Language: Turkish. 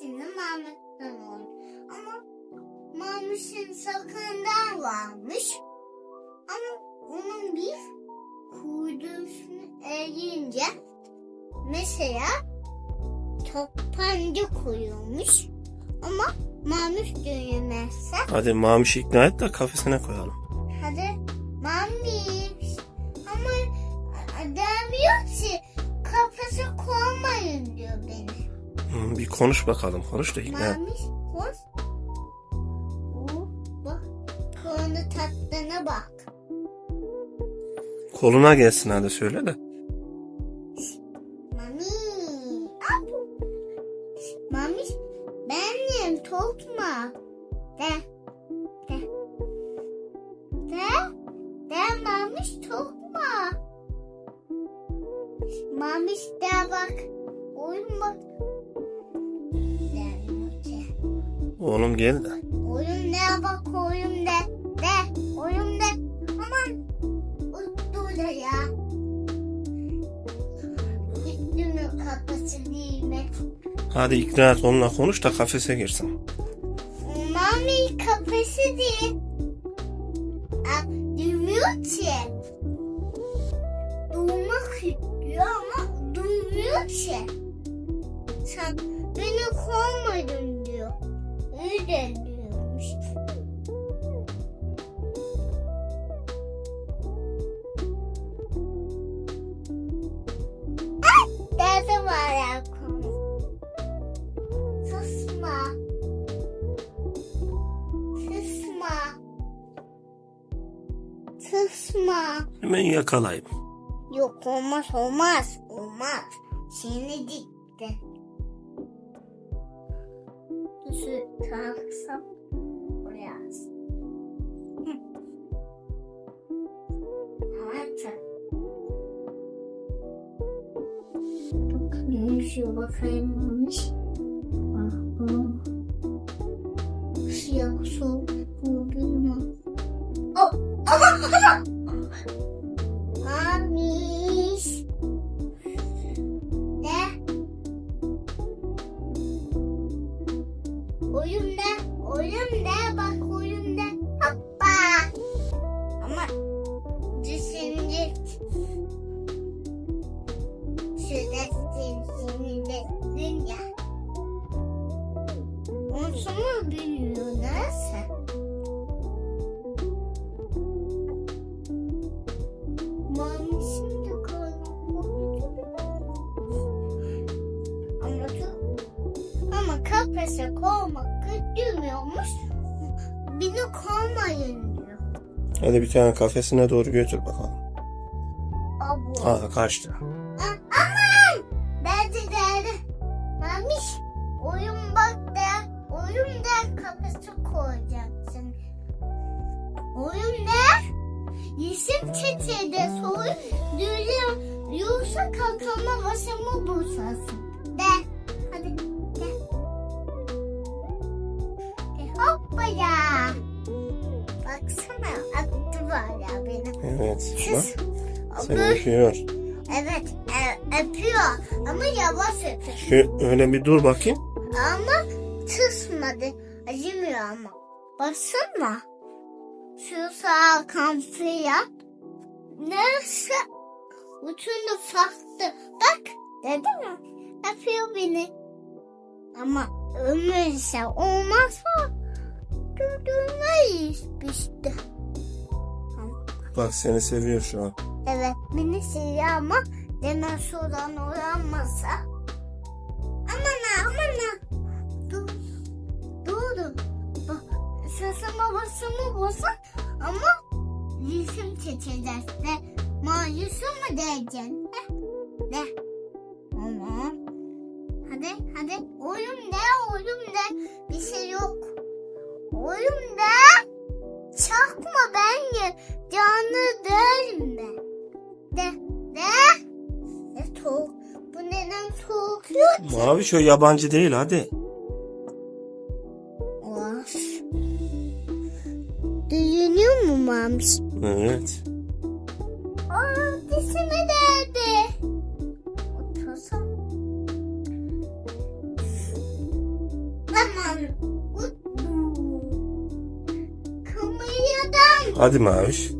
ikisini Mahmut'tan oldu. Ama Mahmut'un sakından varmış. Ama onun bir kuyrusunu eğince mesela topancı koyuyormuş. Ama Mahmut dönmezse Hadi Mamiş'i ikna et de kafesine koyalım. Bir konuş bakalım. Konuş da ikna. Mamiş koş. Bak konu tatlına bak. Koluna gelsin hadi söyle de. Mami. Mami benim tokma. De. De. De. De mamiş tokma. Mamiş de bak. Oyun Oğlum gel de. Oyun ne bak oyun de. De. Oyun de. Aman. Uttu da ya. Üstünü kapatın değil mi? Hadi ikna et onunla konuş da kafese girsin. Mami kafası değil. Aa, Durmuyor ki. Durmak istiyor ama durmuyor ki. Sen beni kovmadın diyormuş. Ay! Dede var ya. Susma. Susma. Susma. Hemen yakalayayım. Yok olmaz olmaz. Olmaz. Seni dikti. Şu kalksam buraya as. Hı. Evet. Bakayım şu bakayım olmuş. Siyah sol vurduğuma. Oh! Amiş. Oyun ne? Oyun ne? Bak oyun ne? Hoppa. Ama düşünce şurada sinirlensin ya. Onu sonra bilmiyor nasıl? Ama kafese koymak kötüymüyormuş. Beni kovmayın diyor. Hadi bir tane kafesine doğru götür bakalım. Abu. Aa kaçtı. Aman! Ben de geldi. Mamiş oyun bak da oyun da kafese koyacaksın. Oyun ne? Yeşil çiçeğde soy düğüyor. Yoksa kalkama başımı bulsasın. Evet. Bak Sus. seni öpüyor. Evet, e, öpüyor ama yavaş öpüyor. Şu, öyle bir dur bakayım. Ama tısmadı. Acımıyor ama. Baksana. Şu sağ kamfıya. Neyse. Uçunu saktı. Bak. Dedi mi? Öpüyor beni. Ama ömürse olmazsa durdurmayız işte. Bak seni seviyor şu an. Evet beni seviyor ama Denen şuradan uyanmasa. Aman ha aman ha. Dur. Bak sesim babasımı basın ama resim çekeceğiz de mayısı mı diyeceksin? De. Tamam. Hadi hadi oyun de oyun de bir şey yok. Oyun de çakma ben ya canlı değil mi? De, de. Ne soğuk? Bu neden soğuk yok ki? Mavi şu yabancı değil hadi. Of. Duyuluyor mu Mamiş? Evet. Aa, dişime değdi. Otursam. Tamam. Kımıldadım. Hadi Maviş.